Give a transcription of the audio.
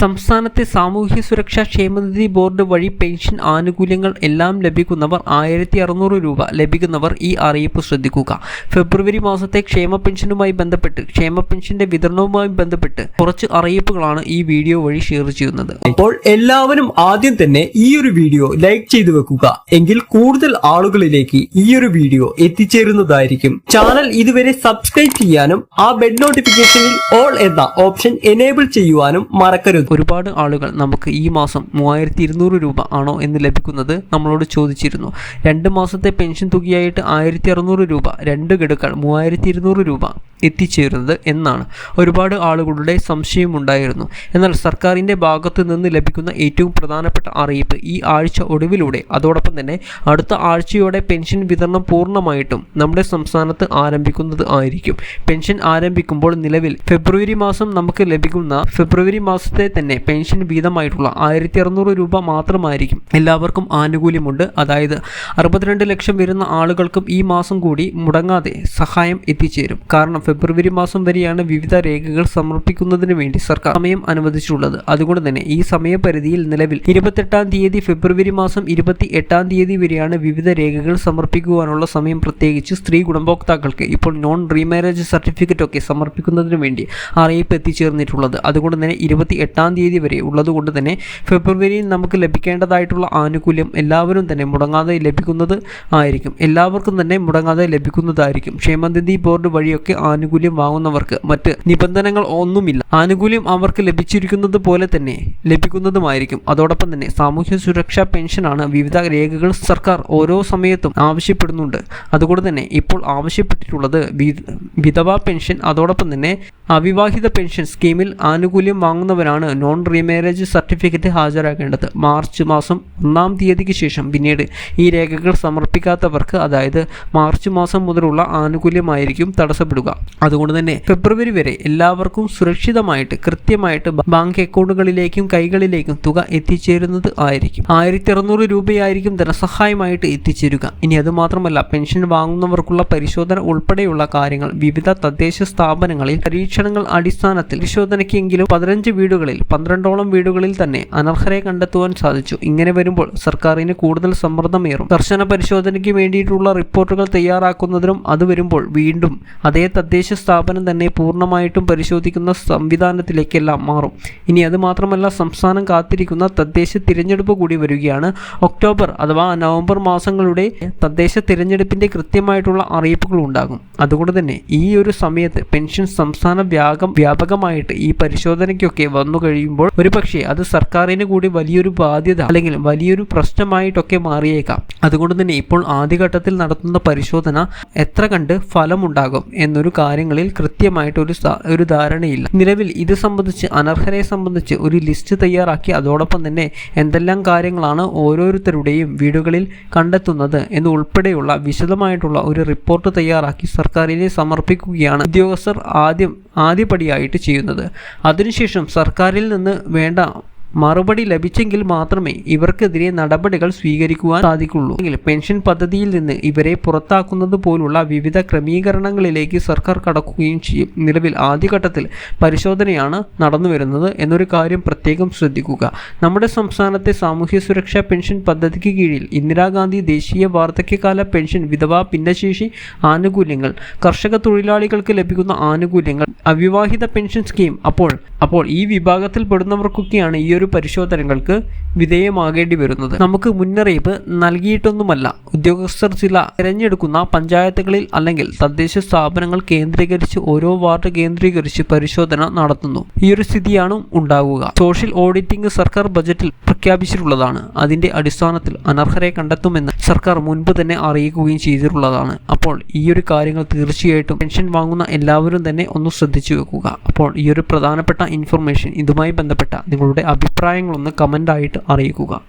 സംസ്ഥാനത്തെ സാമൂഹ്യ സുരക്ഷാ ക്ഷേമനിധി ബോർഡ് വഴി പെൻഷൻ ആനുകൂല്യങ്ങൾ എല്ലാം ലഭിക്കുന്നവർ ആയിരത്തി അറുന്നൂറ് രൂപ ലഭിക്കുന്നവർ ഈ അറിയിപ്പ് ശ്രദ്ധിക്കുക. ഫെബ്രുവരി മാസത്തെ ക്ഷേമ പെൻഷനുമായി ബന്ധപ്പെട്ട് ക്ഷേമ പെൻഷന്റെ വിതരണവുമായി ബന്ധപ്പെട്ട് കുറച്ച് അറിയിപ്പുകളാണ് ഈ വീഡിയോ വഴി ഷെയർ ചെയ്യുന്നത്. അപ്പോൾ എല്ലാവരും ആദ്യം തന്നെ ഈ ഒരു വീഡിയോ ലൈക്ക് ചെയ്തു വെക്കുക. എങ്കിൽ കൂടുതൽ ആളുകളിലേക്ക് ഈ ഒരു വീഡിയോ എത്തിച്ചേരുന്നതായിരിക്കും. ചാനൽ ഇതുവരെ സബ്സ്ക്രൈബ് ചെയ്യാനും ആ ബെഡ് നോട്ടിഫിക്കേഷനിൽ ഓൾ എന്ന ഓപ്ഷൻ എനേബിൾ ചെയ്യുവാനും മറക്കരുത്. ഒരുപാട് ആളുകൾ നമുക്ക് ഈ മാസം മൂവായിരത്തി ഇരുന്നൂറ് രൂപ ആണോ എന്ന് ലഭിക്കുന്നത് നമ്മളോട് ചോദിച്ചിരുന്നു. രണ്ട് മാസത്തെ പെൻഷൻ തുകയായിട്ട് ആയിരത്തി അറുന്നൂറ് രൂപ രണ്ട് ഗഡുക്കൾ മൂവായിരത്തി ഇരുന്നൂറ് രൂപ. എത്തിച്ചേരുന്നത് എന്നാണ്. ഒരുപാട് ആളുകളുടെ സംശയമുണ്ടായിരുന്നു. എന്നാൽ സർക്കാരിന്റെ ഭാഗത്തു നിന്ന് ലഭിക്കുന്ന ഏറ്റവും പ്രധാനപ്പെട്ട അറിയിപ്പ് ഈ ആഴ്ച ഒടുവിലൂടെ അതോടൊപ്പം തന്നെ അടുത്ത ആഴ്ചയോടെ പെൻഷൻ വിതരണം പൂർണമായിട്ടും നമ്മുടെ സംസ്ഥാനത്ത് ആരംഭിക്കുന്നത് ആയിരിക്കും. പെൻഷൻ ആരംഭിക്കുമ്പോൾ നിലവിൽ ഫെബ്രുവരി മാസം നമുക്ക് ലഭിക്കുന്ന ഫെബ്രുവരി മാസത്തെ തന്നെ പെൻഷൻ വീതമായിട്ടുള്ള ആയിരത്തി അറുന്നൂറ് രൂപ മാത്രമായിരിക്കും എല്ലാവർക്കും ആനുകൂല്യമുണ്ട്. അതായത് അറുപത്തിരണ്ട് ലക്ഷം വരുന്ന ആളുകൾക്കും ഈ മാസം കൂടി മുടങ്ങാതെ സഹായം എത്തിച്ചേരും. കാരണം ഫെബ്രുവരി മാസം വരെയാണ് വിവിധ രേഖകൾ സമർപ്പിക്കുന്നതിന് വേണ്ടി സർക്കാർ സമയം അനുവദിച്ചിട്ടുള്ളത്. അതുകൊണ്ട് തന്നെ ഈ സമയപരിധിയിൽ നിലവിൽ ഇരുപത്തെട്ടാം തീയതി ഫെബ്രുവരി മാസം ഇരുപത്തി എട്ടാം തീയതി വരെയാണ് വിവിധ രേഖകൾ സമർപ്പിക്കുവാനുള്ള സമയം പ്രത്യേകിച്ച് സ്ത്രീ ഗുണഭോക്താക്കൾക്ക് ഇപ്പോൾ നോൺ റീമാരേജ് സർട്ടിഫിക്കറ്റ് ഒക്കെ സമർപ്പിക്കുന്നതിന് വേണ്ടി അറിയിപ്പ് എത്തിച്ചേർന്നിട്ടുള്ളത്. അതുകൊണ്ട് തന്നെ ഇരുപത്തി എട്ടാം തീയതി വരെ ഉള്ളതുകൊണ്ട് തന്നെ ഫെബ്രുവരിയിൽ നമുക്ക് ലഭിക്കേണ്ടതായിട്ടുള്ള ആനുകൂല്യം എല്ലാവരും തന്നെ മുടങ്ങാതെ ലഭിക്കുന്നത് ആയിരിക്കും. എല്ലാവർക്കും തന്നെ മുടങ്ങാതെ ലഭിക്കുന്നതായിരിക്കും. ക്ഷേമനിധി ബോർഡ് വഴിയൊക്കെ ആനുകൂല്യം വാങ്ങുന്നവർക്ക് മറ്റ് നിബന്ധനകൾ ഒന്നുമില്ല. ആനുകൂല്യം അവർക്ക് ലഭിച്ചിരിക്കുന്നത് പോലെ തന്നെ ലഭിക്കുന്നതുമായിരിക്കും. അതോടൊപ്പം തന്നെ സാമൂഹ്യ സുരക്ഷാ പെൻഷനാണ് വിവിധ രേഖകൾ സർക്കാർ ഓരോ സമയത്തും ആവശ്യപ്പെടുന്നുണ്ട്. അതുകൊണ്ട് തന്നെ ഇപ്പോൾ ആവശ്യപ്പെട്ടിട്ടുള്ളത് വിധവാ പെൻഷൻ അതോടൊപ്പം തന്നെ അവിവാഹിത പെൻഷൻ സ്കീമിൽ ആനുകൂല്യം വാങ്ങുന്നവരാണ് നോൺ റീമാരേജ് സർട്ടിഫിക്കറ്റ് ഹാജരാക്കേണ്ടത്. മാർച്ച് മാസം ഒന്നാം തീയതിക്ക് ശേഷം പിന്നീട് ഈ രേഖകൾ സമർപ്പിക്കാത്തവർക്ക് അതായത് മാർച്ച് മാസം മുതലുള്ള ആനുകൂല്യമായിരിക്കും തടസ്സപ്പെടുക. അതുകൊണ്ട് തന്നെ ഫെബ്രുവരി വരെ എല്ലാവർക്കും സുരക്ഷിതമായിട്ട് കൃത്യമായിട്ട് ബാങ്ക് അക്കൗണ്ടുകളിലേക്കും കൈകളിലേക്കും തുക എത്തിച്ചേരുന്നത് ആയിരിക്കും. ആയിരത്തി അറുന്നൂറ് രൂപയായിരിക്കും ധനസഹായമായിട്ട് എത്തിച്ചേരുക. ഇനി അത് മാത്രമല്ല പെൻഷൻ വാങ്ങുന്നവർക്കുള്ള പരിശോധന ഉൾപ്പെടെയുള്ള കാര്യങ്ങൾ വിവിധ തദ്ദേശ സ്ഥാപനങ്ങളിൽ പരീക്ഷണങ്ങൾ അടിസ്ഥാനത്തിൽ പരിശോധനയ്ക്കെങ്കിലും പതിനഞ്ച് വീടുകളിൽ പന്ത്രണ്ടോളം വീടുകളിൽ തന്നെ അനർഹരെ കണ്ടെത്തുവാൻ സാധിച്ചു. ഇങ്ങനെ വരുമ്പോൾ സർക്കാരിന് കൂടുതൽ സമ്മർദ്ദമേറും. കർശന പരിശോധനയ്ക്ക് വേണ്ടിയിട്ടുള്ള റിപ്പോർട്ടുകൾ തയ്യാറാക്കുന്നതിനും അത് വരുമ്പോൾ വീണ്ടും അതേ തദ്ദേശ സ്ഥാപനം തന്നെ പൂർണമായിട്ടും പരിശോധിക്കുന്ന സംവിധാനത്തിലേക്കെല്ലാം മാറും. ഇനി അത് മാത്രമല്ല സംസ്ഥാനം കാത്തിരിക്കുന്ന തദ്ദേശ തിരഞ്ഞെടുപ്പ് കൂടി വരികയാണ്. ഒക്ടോബർ അഥവാ നവംബർ മാസങ്ങളുടെ തദ്ദേശ തിരഞ്ഞെടുപ്പിന്റെ കൃത്യമായിട്ടുള്ള അറിയിപ്പുകൾ ഉണ്ടാകും. അതുകൊണ്ട് തന്നെ ഈ ഒരു സമയത്ത് പെൻഷൻ സംസ്ഥാന വ്യാപകം വ്യാപകമായിട്ട് ഈ പരിശോധനയ്ക്കൊക്കെ വന്നു കഴിയുമ്പോൾ ഒരുപക്ഷെ അത് സർക്കാരിന് കൂടി വലിയൊരു ബാധ്യത അല്ലെങ്കിൽ വലിയൊരു പ്രശ്നമായിട്ടൊക്കെ മാറിയേക്കാം. അതുകൊണ്ട് തന്നെ ഇപ്പോൾ ആദ്യഘട്ടത്തിൽ നടത്തുന്ന പരിശോധന എത്ര കണ്ട് ഫലമുണ്ടാകും എന്നൊരു കാര്യങ്ങളിൽ കൃത്യമായിട്ട് ഒരു ഒരു ധാരണയില്ല. നിലവിൽ ഇത് സംബന്ധിച്ച് അനർഹരെ സംബന്ധിച്ച് ഒരു ലിസ്റ്റ് തയ്യാറാക്കി അതോടൊപ്പം തന്നെ എന്തെല്ലാം കാര്യങ്ങളാണ് ഓരോരുത്തരുടെയും വീടുകളിൽ കണ്ടെത്തുന്നത് എന്ന് ഉൾപ്പെടെയുള്ള വിശദമായിട്ടുള്ള ഒരു റിപ്പോർട്ട് തയ്യാറാക്കി സർക്കാരിനെ സമർപ്പിക്കുകയാണ് ഉദ്യോഗസ്ഥർ ആദ്യം ആദ്യപടിയായിട്ട് ചെയ്യുന്നത്. അതിനുശേഷം സർക്കാരിൽ നിന്ന് വേണ്ട മറുപടി ലഭിച്ചെങ്കിൽ മാത്രമേ ഇവർക്കെതിരെ നടപടികൾ സ്വീകരിക്കുവാൻ സാധിക്കുള്ളൂ. പെൻഷൻ പദ്ധതിയിൽ നിന്ന് ഇവരെ പുറത്താക്കുന്നത് പോലുള്ള വിവിധ ക്രമീകരണങ്ങളിലേക്ക് സർക്കാർ കടക്കുകയും ചെയ്യും. നിലവിൽ ആദ്യഘട്ടത്തിൽ പരിശോധനയാണ് നടന്നുവരുന്നത് എന്നൊരു കാര്യം പ്രത്യേകം ശ്രദ്ധിക്കുക. നമ്മുടെ സംസ്ഥാനത്തെ സാമൂഹ്യ സുരക്ഷാ പെൻഷൻ പദ്ധതിക്ക് കീഴിൽ ഇന്ദിരാഗാന്ധി ദേശീയ വാർദ്ധക്യകാല പെൻഷൻ വിധവാ ഭിന്നശേഷി ആനുകൂല്യങ്ങൾ കർഷക തൊഴിലാളികൾക്ക് ലഭിക്കുന്ന ആനുകൂല്യങ്ങൾ അവിവാഹിത പെൻഷൻ സ്കീം അപ്പോൾ അപ്പോൾ ഈ വിഭാഗത്തിൽ പെടുന്നവർക്കൊക്കെയാണ് ഈ ഒരു പരിശോധനകൾക്ക് വിധേയമാകേണ്ടി വരുന്നത്. നമുക്ക് മുന്നറിയിപ്പ് നൽകിയിട്ടൊന്നുമല്ല. ഉദ്യോഗസ്ഥർ ചില തിരഞ്ഞെടുക്കുന്ന പഞ്ചായത്തുകളിൽ അല്ലെങ്കിൽ തദ്ദേശ സ്ഥാപനങ്ങൾ കേന്ദ്രീകരിച്ച് ഓരോ വാർഡ് കേന്ദ്രീകരിച്ച് പരിശോധന നടത്തുന്നു. ഈ ഒരു സ്ഥിതിയാണ് ഉണ്ടാവുക. സോഷ്യൽ ഓഡിറ്റിംഗ് സർക്കാർ ബജറ്റിൽ പ്രഖ്യാപിച്ചിട്ടുള്ളതാണ്. അതിന്റെ അടിസ്ഥാനത്തിൽ അനർഹരെ കണ്ടെത്തുമെന്ന് സർക്കാർ മുൻപ് തന്നെ അറിയിക്കുകയും ചെയ്തിട്ടുള്ളതാണ്. അപ്പോൾ ഈ ഒരു കാര്യങ്ങൾ തീർച്ചയായിട്ടും പെൻഷൻ വാങ്ങുന്ന എല്ലാവരും തന്നെ ഒന്ന് ശ്രദ്ധിച്ചു വെക്കുക. അപ്പോൾ ഈ ഒരു പ്രധാനപ്പെട്ട ഇൻഫർമേഷൻ ഇതുമായി ബന്ധപ്പെട്ട നിങ്ങളുടെ അഭിപ്രായങ്ങളൊന്ന് കമന്റായിട്ട് അറിയിക്കുക.